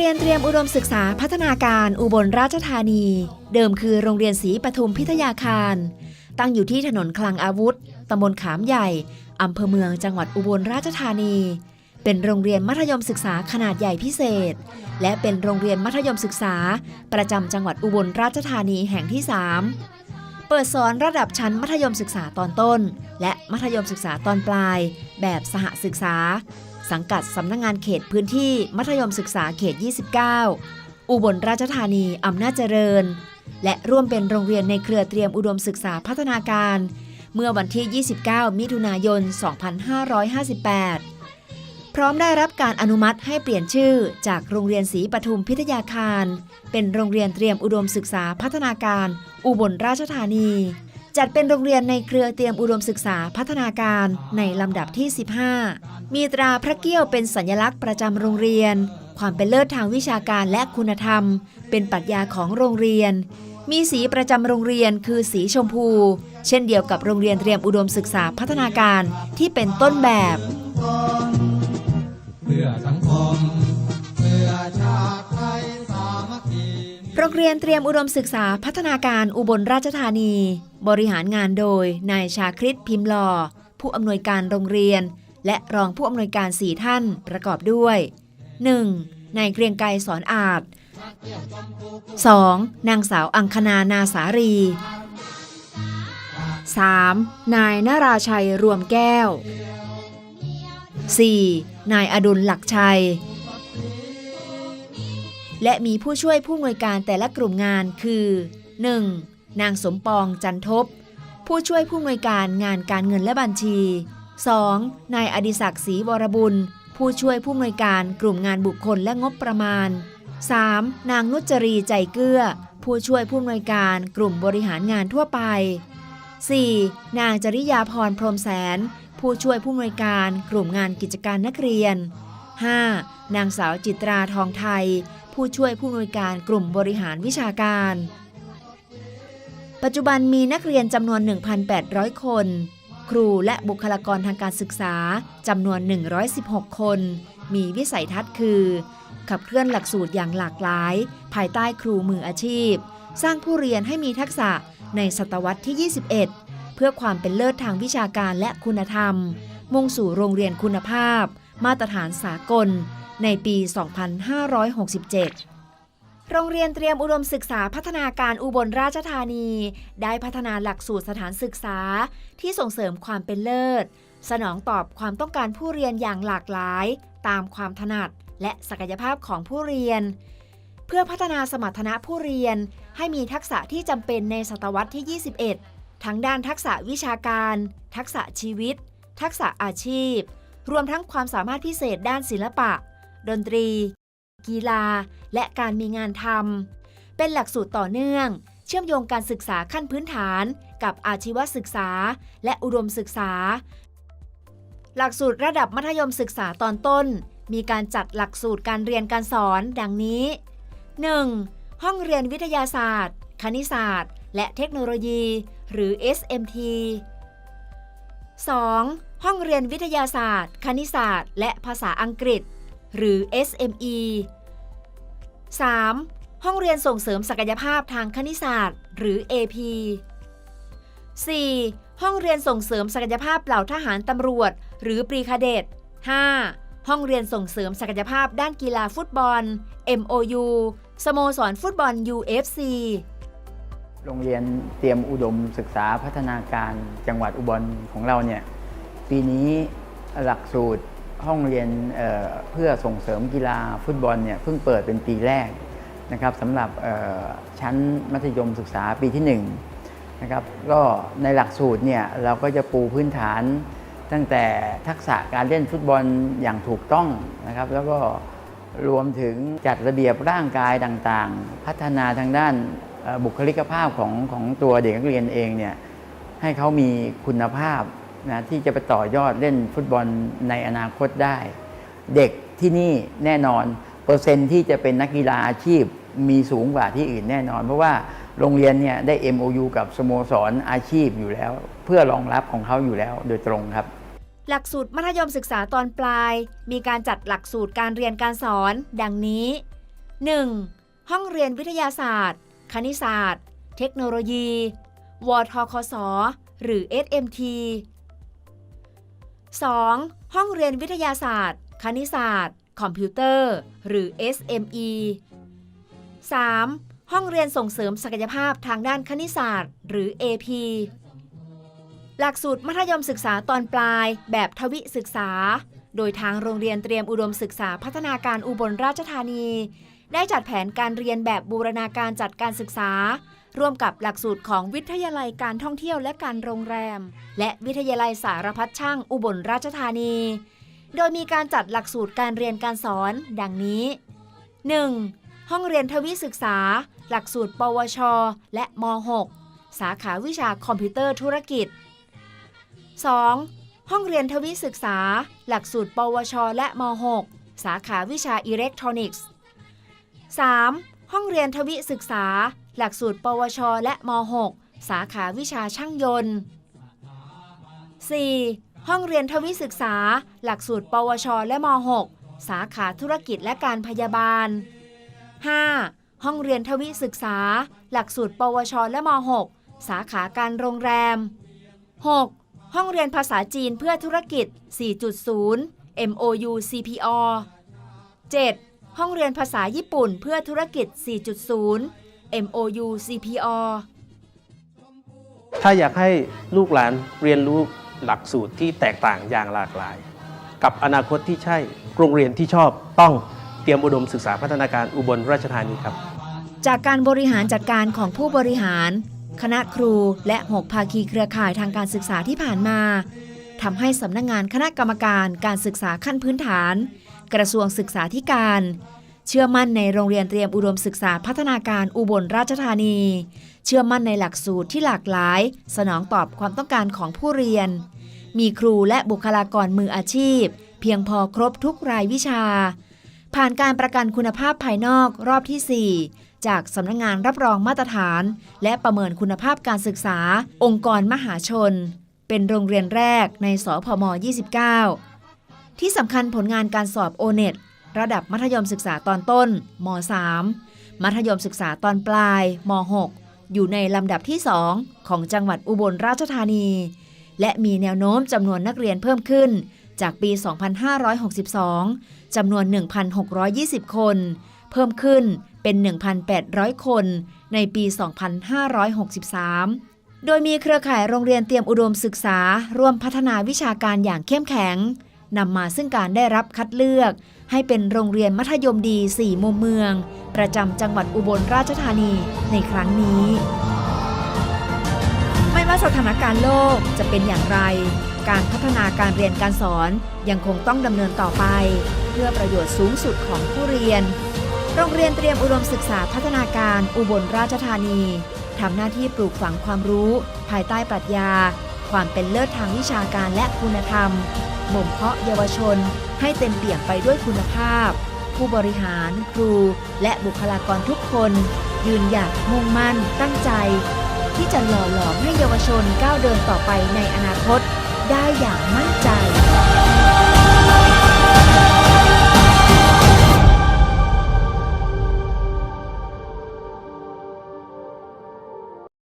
เรียนเตรียมอุดมศึกษาพัฒนาการอุบลราชธานี เดิมคือโรงเรียนศรีปทุมพิทยาคาร ตั้งอยู่ที่ถนนคลังอาวุธ ตำบลขามใหญ่ อำเภอเมืองจังหวัดอุบลราชธานี เป็นโรงเรียนมัธยมศึกษาขนาดใหญ่พิเศษ และเป็นโรงเรียนมัธยมศึกษา ประจำจังหวัดอุบลราชธานีแห่งที่ 3 เปิดสอนระดับชั้นมัธยมศึกษาตอนต้น และมัธยมศึกษาตอนปลาย แบบสหศึกษา สังกัดสำนักงงานเขตพื้นที่มัธยมศึกษาเขต 29 อุบลราชธานีอำนาจเจริญ และร่วมเป็นโรงเรียนในเครือเตรียมอุดมศึกษาพัฒนาการ เมื่อวันที่ 29 มิถุนายน 2558 พร้อมได้รับการอนุมัติให้เปลี่ยนชื่อจากโรงเรียนศรีปทุมพิทยาคาร เป็นโรงเรียนเตรียมอุดมศึกษาพัฒนาการ อุบลราชธานี จัดเป็นโรงเรียนในเครือเตรียมอุดมศึกษาพัฒนาการในลำดับที่ 15 มีตราพระเกี้ยวเป็นสัญลักษณ์ประจำโรงเรียน ความเป็นเลิศทางวิชาการและคุณธรรม เป็นปรัชญาของโรงเรียน มีสีประจำโรงเรียนคือสีชมพู เช่นเดียวกับโรงเรียนเตรียมอุดมศึกษาพัฒนาการที่เป็นต้นแบบ เพื่อสังคมเพื่อชาติไทยสามัคคีโรงเรียนเตรียมอุดมศึกษาพัฒนาการอุบลราชธานี บริหารงานโดยนายชาคริตพิมพ์หลอผู้อำนวยการโรงเรียน และรองผู้อำนวยการสี่ท่านประกอบด้วย 1. นายเกรียงไกรสอนอาจ 2. นางสาวอังคณานาสารี 3. นายนาราชัยรวมแก้ว 4. นายอดุลหลักชัย และมีผู้ช่วยผู้อำนวยการแต่ละกลุ่มงานคือ 1. นางสมปองจันทบ ผู้ช่วยผู้อำนวยการงานการเงินและบัญชี 2. นายอดิศักดิ์ศรีวรบุญ ผู้ช่วยผู้อำนวยการกลุ่มงานบุคคลและงบประมาณ 3. นางนุจรีใจเกื้อ ผู้ช่วยผู้อำนวยการกลุ่มบริหารงานทั่วไป 4. นางจริยาพรพรหมแสน ผู้ช่วยผู้อำนวยการกลุ่มงานกิจการนักเรียน 5. นางสาวจิตราทองไทย ผู้ช่วยผู้อำนวยการกลุ่มบริหารวิชาการ ปัจจุบันมีนักเรียนจำนวน 1,800 คน ครูและบุคลากรทางการศึกษาจำนวน 116 คน มีวิสัยทัศน์คือ ขับเคลื่อนหลักสูตรอย่างหลากหลาย ภายใต้ครูมืออาชีพ สร้างผู้เรียนให้มีทักษะในศตวรรษที่ 21 เพื่อความเป็นเลิศทางวิชาการและคุณธรรม มุ่งสู่โรงเรียนคุณภาพ มาตรฐานสากล ในปี 2567 โรงเรียนเตรียมอุดมศึกษาพัฒนาการอุบลราชธานี ได้พัฒนาหลักสูตรสถานศึกษา ที่ส่งเสริมความเป็นเลิศ สนองตอบความต้องการผู้เรียนอย่างหลากหลาย ตามความถนัดและศักยภาพของผู้เรียน เพื่อพัฒนาสมรรถนะผู้เรียน ให้มีทักษะที่จำเป็นในศตวรรษที่ 21 ทั้งด้านทักษะวิชาการ ทักษะชีวิต ทักษะอาชีพ รวมทั้งความสามารถพิเศษด้านศิลปะ ดนตรี กีฬา และการมีงานทำเป็นหลักสูตรต่อเนื่อง เชื่อมโยงการศึกษาขั้นพื้นฐาน กับอาชีวศึกษา และอุดมศึกษา หลักสูตรระดับมัธยมศึกษาตอนต้น มีการจัดหลักสูตรการเรียนการสอนดังนี้ 1. ห้องเรียนวิทยาศาสตร์ คณิตศาสตร์ และเทคโนโลยี หรือ SMT 2. ห้องเรียนวิทยาศาสตร์ คณิตศาสตร์ และภาษาอังกฤษ หรือ SME 3. ห้องเรียนส่งเสริมศักยภาพทางคณิตศาสตร์ หรือ AP 4. ห้องเรียนส่งเสริมศักยภาพเหล่าทหารตำรวจ หรือปรีคาเดต 5. ห้องเรียนส่งเสริมศักยภาพด้านกีฬาฟุตบอล MOU สโมสรฟุตบอล UFC โรงเรียนเตรียมอุดมศึกษาพัฒนาการจังหวัดอุบลของเราเนี่ยปีนี้หลักสูตร ห้องเรียนเเพื่อส่งเสริมกีฬาฟุตบอลเนี่ยเพิ่งเปิดเป็นปีแรกนะครับสำหรับชั้นมัธยมศึกษาปีที่1นะครับก็ในหลักสูตรเนี่ยเราก็จะปูพื้นฐาน ตั้งแต่ทักษะการเล่นฟุตบอลอย่างถูกต้องนะครับ แล้วก็รวมถึงจัดระเบียบร่างกายต่างๆ พัฒนาทางด้านบุคลิกภาพของของตัวเด็กนักเรียนเองเนี่ยให้เขามีคุณภาพ นะที่จะไปต่อยอดเล่นฟุตบอลในอนาคตได้ เด็กที่นี่แน่นอน เปอร์เซ็นต์ที่จะเป็นนักกีฬาอาชีพมีสูงกว่าที่อื่นแน่นอน เพราะว่าโรงเรียนเนี่ยได้ MOU กับสโมสรอาชีพอยู่แล้ว เพื่อรองรับของเขาอยู่แล้วโดยตรงครับ หลักสูตรมัธยมศึกษาตอนปลาย มีการจัดหลักสูตรการเรียนการสอน ดังนี้ 1. ห้องเรียนวิทยาศาสตร์ คณิตศาสตร์ เทคโนโลยี วทคส หรือ SMT 2. ห้องเรียนวิทยาศาสตร์ คณิตศาสตร์ คอมพิวเตอร์ หรือ SME 3. ห้องเรียนส่งเสริมศักยภาพทางด้านคณิตศาสตร์ หรือ AP หลักสูตรมัธยมศึกษาตอนปลายแบบทวิศึกษา โดยทางโรงเรียนเตรียมอุดมศึกษาพัฒนาการอุบลราชธานี ได้จัดแผนการเรียนแบบบูรณาการจัดการศึกษา ร่วมกับหลักสูตรของวิทยาลัยการท่องเที่ยวและการโรงแรม และวิทยาลัยสารพัดช่างอุบลราชธานี โดยมีการจัดหลักสูตรการเรียนการสอน ดังนี้ 1. ห้องเรียนทวิศึกษา หลักสูตร ปวช และม .6 สาขาวิชาคอมพิวเตอร์ธุรกิจ 2. ห้องเรียนทวิศึกษา หลักสูตร ปวช และม .6 สาขาวิชาอิเล็กทรอนิกส์ 3. ห้องเรียนทวิศึกษา หลักสูตร ปวช และม .6 สาขาวิชาช่างยนต์ 4. ห้องเรียนทวิศึกษา หลักสูตร ปวช และม .6 สาขาธุรกิจและการพยาบาล 5. ห้องเรียนทวิศึกษา หลักสูตร ปวช และม .6 สาขาการโรงแรม 6. ห้องเรียนภาษาจีนเพื่อธุรกิจ 4.0 MOU CPO 7. ห้องเรียนภาษาญี่ปุ่นเพื่อธุรกิจ 4.0 MOU CPO ถ้าอยากให้ลูกหลานเรียนรู้หลักสูตรที่แตกต่างอย่างหลากหลาย กับอนาคตที่ใช่ โรงเรียนที่ชอบต้องเตรียมอุดมศึกษาพัฒนาการอุบลราชธานีครับ จากการบริหารจัดการของผู้บริหาร คณะครูและ 6 ภาคีเครือข่ายทางการศึกษาที่ผ่านมาทำให้สำนักงงานคณะกรรมการการศึกษาขั้นพื้นฐาน กระทรวงศึกษาธิการ เชื่อมั่นในโรงเรียนเตรียมอุดมศึกษาพัฒนาการอุบลราชธานี เชื่อมั่นในหลักสูตรที่หลากหลาย สนองตอบความต้องการของผู้เรียน มีครูและบุคลากรมืออาชีพ เพียงพอครบทุกรายวิชา ผ่านการประกันคุณภาพภายนอกรอบที่ 4จากสำนักงงานรับรองมาตรฐาน และประเมินคุณภาพการศึกษา องค์กรมหาชน เป็นโรงเรียนแรกในสพม 29 ที่สำคัญผลงานการสอบโอเน็ตระดับมัธยมศึกษาตอนต้นม 3 มัธยมศึกษาตอนปลายม 6 อยู่ในลำดับที่ 2 ของจังหวัดอุบลราชธานี และมีแนวโน้มจำนวนนักเรียนเพิ่มขึ้น จากปี 2562 จำนวน 1,620 คน เพิ่มขึ้นเป็น 1,800 คน ในปี 2563 โดยมีเครือข่ายโรงเรียนเตรียมอุดมศึกษา ร่วมพัฒนาวิชาการอย่างเข้มแข็ง นำมาซึ่งการได้รับคัดเลือก ให้เป็นโรงเรียนมัธยมดี 4 มุมเมือง ประจำจังหวัดอุบลราชธานีในครั้งนี้ ไม่ว่าสถานการณ์โลกจะเป็นอย่างไร การพัฒนาการเรียนการสอนยังคงต้องดำเนินต่อไป เพื่อประโยชน์สูงสุดของผู้เรียน โรงเรียนเตรียมอุดมศึกษาพัฒนาการอุบลราชธานีทำหน้าที่ปลูกฝังความรู้ ภายใต้ปรัชญา ความเป็นเลิศทางวิชาการและคุณธรรม บ่มเพาะเยาวชน ให้เต็มเปี่ยมไปด้วยคุณภาพ ผู้บริหาร ครู และบุคลากรทุกคน ยืนหยัดมุ่งมั่น ตั้งใจ ที่จะหล่อหลอมให้เยาวชนก้าวเดินต่อไปในอนาคต ได้อย่างมั่นใจ